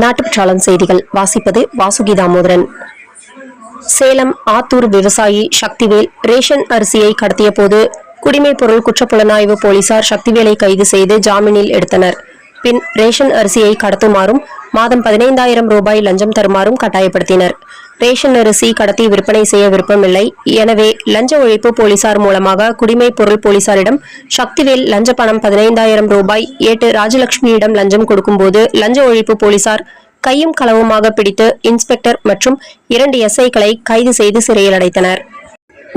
நாட்டுப்பற்றாளன் செய்திகள். வாசிப்பது வாசுகி தாமோதரன். சேலம் ஆத்தூர் விவசாயி சக்திவேல் ரேஷன் அரிசியை கடத்திய போது குடிமைப் பொருள் குற்றப்புலனாய்வு போலீசார் சக்திவேலை கைது செய்து ஜாமீனில் எடுத்தனர். பின் ரேஷன் அரிசியை கடத்துமாறும் மாதம் பதினைந்தாயிரம் ரூபாய் லஞ்சம் தருமாறும் கட்டாயப்படுத்தினர். ரேஷன் அரிசி கடத்தி விற்பனை செய்ய விருப்பமில்லை. எனவே லஞ்ச ஒழிப்பு போலீசார் மூலமாக குடிமை பொருள் போலீசாரிடம் சக்திவேல் லஞ்ச பணம் பதினைந்தாயிரம் ரூபாய் ஏட்டு ராஜலட்சுமியிடம் லஞ்சம் கொடுக்கும்போது லஞ்ச ஒழிப்பு போலீசார் கையும் களவுமாக பிடித்து இன்ஸ்பெக்டர் மற்றும் இரண்டு எஸ்ஐக்களை கைது செய்து சிறையில் அடைத்தனர்.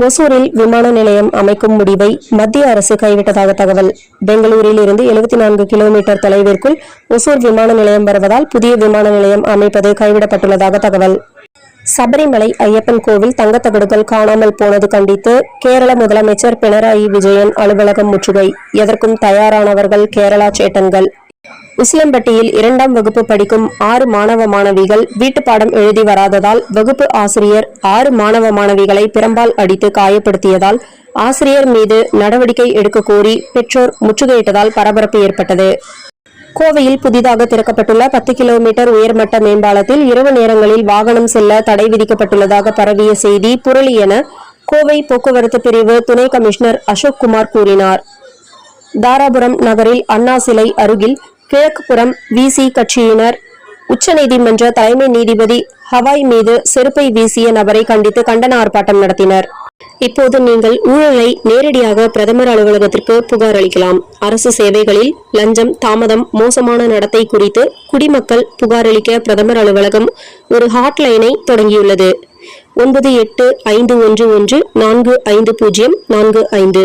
ஒசூரில் விமான நிலையம் அமைக்கும் முடிவை மத்திய அரசு கைவிட்டதாக தகவல். பெங்களூரில் இருந்து எழுபத்தி நான்கு கிலோமீட்டர் தொலைவிற்குள் ஒசூர் விமான நிலையம் வருவதால் புதிய விமான நிலையம் அமைப்பது கைவிடப்பட்டுள்ளதாக தகவல். சபரிமலை ஐயப்பன் கோவில் தங்கத்தகடுகள் காணாமல் போனது கண்டித்து கேரள முதலமைச்சர் பினராயி விஜயன் அலுவலகம் முற்றுகை. எதற்கும் தயாரானவர்கள் கேரளா சேட்டன்கள். உசிலம்பட்டியில் இரண்டாம் வகுப்பு படிக்கும் ஆறு மாணவ மாணவிகள் வீட்டுப்பாடம் எழுதி வராததால் வகுப்பு ஆசிரியர் ஆறு மாணவ மாணவிகளை பிரம்பால் அடித்து காயப்படுத்தியதால் ஆசிரியர் மீது நடவடிக்கை எடுக்க கோரி பெற்றோர் முற்றுகையிட்டதால் பரபரப்பு ஏற்பட்டது. கோவையில் புதிதாக திறக்கப்பட்டுள்ள பத்து கிலோமீட்டர் உயர்மட்ட மேம்பாலத்தில் இரவு நேரங்களில் வாகனம் செல்ல தடை விதிக்கப்பட்டுள்ளதாக பரவிய செய்தி புரளி என கோவை போக்குவரத்து பிரிவு துணை கமிஷனர் அசோக் குமார் கூறினார். தாராபுரம் நகரில் அண்ணா சிலை அருகில் கிழக்குப்புறம் விசி கட்சியினர். உச்சநீதிமன்ற தலைமை நீதிபதி ஹவாய் மீது செருப்பை வீசிய நபரை கண்டித்து கண்டன ஆர்ப்பாட்டம் நடத்தினர். இப்போது நீங்கள் ஊழலை நேரடியாக பிரதமர் அலுவலகத்திற்கு புகார் அளிக்கலாம். அரசு சேவைகளில் லஞ்சம் தாமதம் மோசமான நடத்தை குறித்து குடிமக்கள் புகார் அளிக்க பிரதமர் அலுவலகம் ஒரு ஹாட்லைனை தொடங்கியுள்ளது. ஒன்பது எட்டு ஐந்து ஒன்று ஒன்று நான்கு ஐந்து பூஜ்ஜியம் நான்கு ஐந்து.